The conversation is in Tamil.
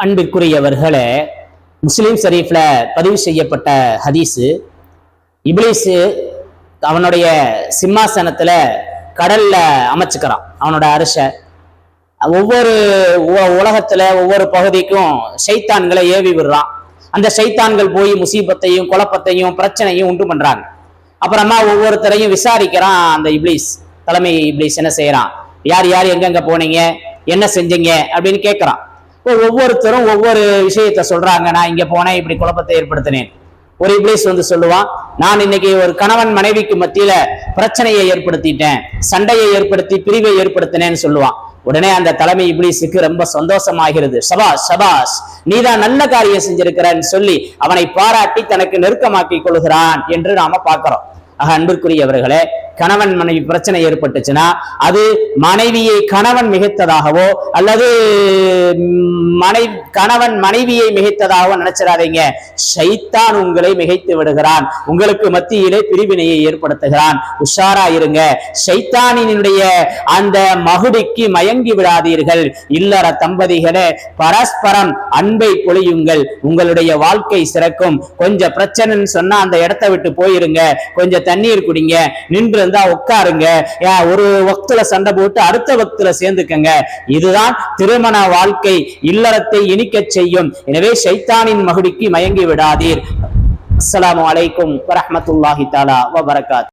அன்பிற்குரியவர்களே முஸ்லீம் ஷரீஃப்ல பதிவு செய்யப்பட்ட ஹதீஸு. இப்ளீஸு அவனுடைய சிம்மாசனத்துல கடல்ல அமைச்சுக்கிறான் அவனோட அரசை. ஒவ்வொரு உலகத்தில் உலகத்துல ஒவ்வொரு பகுதிக்கும் ஷைத்தான்களை ஏவி விடுறான். அந்த ஷைத்தான்கள் போய் முசீபத்தையும் குழப்பத்தையும் பிரச்சனையும் உண்டு பண்றாங்க. அப்புறமா ஒவ்வொருத்தரையும் விசாரிக்கிறான் அந்த இப்ளீஸ் தலைமை இப்லீஸ் என்ன செய்யறான்? யார் யார் எங்கெங்க போனீங்க? என்ன செஞ்சீங்க? அப்படின்னு கேட்கறான் ஒவ்வொருத்தரும் ஒவ்வொரு விஷயத்த சொல்றாங்க. நான் இங்க போனேன் இப்படி குழப்பத்தை ஏற்படுத்தினேன். ஒரு இப்ளேஸ் வந்து சொல்லுவான் நான் இன்னைக்கு ஒரு கணவன் மனைவிக்கு மத்தியில பிரச்சனையை ஏற்படுத்திட்டேன் சண்டையை ஏற்படுத்தி பிரிவை ஏற்படுத்தினேன்னு சொல்லுவான். உடனே அந்த தலைமை இப்ளீஸுக்கு ரொம்ப சந்தோஷமாகிறது. சபாஷ் சபாஷ் நீதான் நல்ல காரியம் செஞ்சிருக்கிறன்னு சொல்லி அவனை பாராட்டி தனக்கு நெருக்கமாக்கி கொள்கிறான் என்று நாம பார்க்கிறோம். ஆக அன்பிற்குரியவர்களே கணவன் மனைவி பிரச்சனை ஏற்பட்டுச்சுன்னா அது மனைவியை கணவன் மிகைத்ததாகவோ அல்லது மனை கணவன் மனைவியை மிகைத்ததாகவோ நினைச்சிடாதீங்க. சைத்தான் உங்களை மிகைத்து விடுகிறான். உங்களுக்கு மத்தியிலே பிரிவினையை ஏற்படுத்துகிறான். உஷாரா இருங்க. சைத்தானினுடைய அந்த மகுடிக்கு மயங்கி விடாதீர்கள். இல்லற தம்பதிகளே பரஸ்பரம் அன்பை பொழியுங்கள். உங்களுடைய வாழ்க்கை சிறக்கும். கொஞ்சம் பிரச்சனைன்னு சொன்னா அந்த இடத்த விட்டு போயிருங்க. கொஞ்சம் தண்ணீர் குடிங்க. நின்று இருந்தா உட்காருங்க. ஒரு வக்துல சண்டை போட்டு அடுத்த வக்துல சேர்ந்துக்கங்க. இதுதான் திருமண வாழ்க்கை. இல்லறத்தை இனிக்க செய்யும். எனவே ஷைத்தானின் மகுடிக்கு மயங்கி விடாதீர். அஸ்லாம் அலைக்கும் வரமத்துல்லாஹி தாலா வபரகாத்.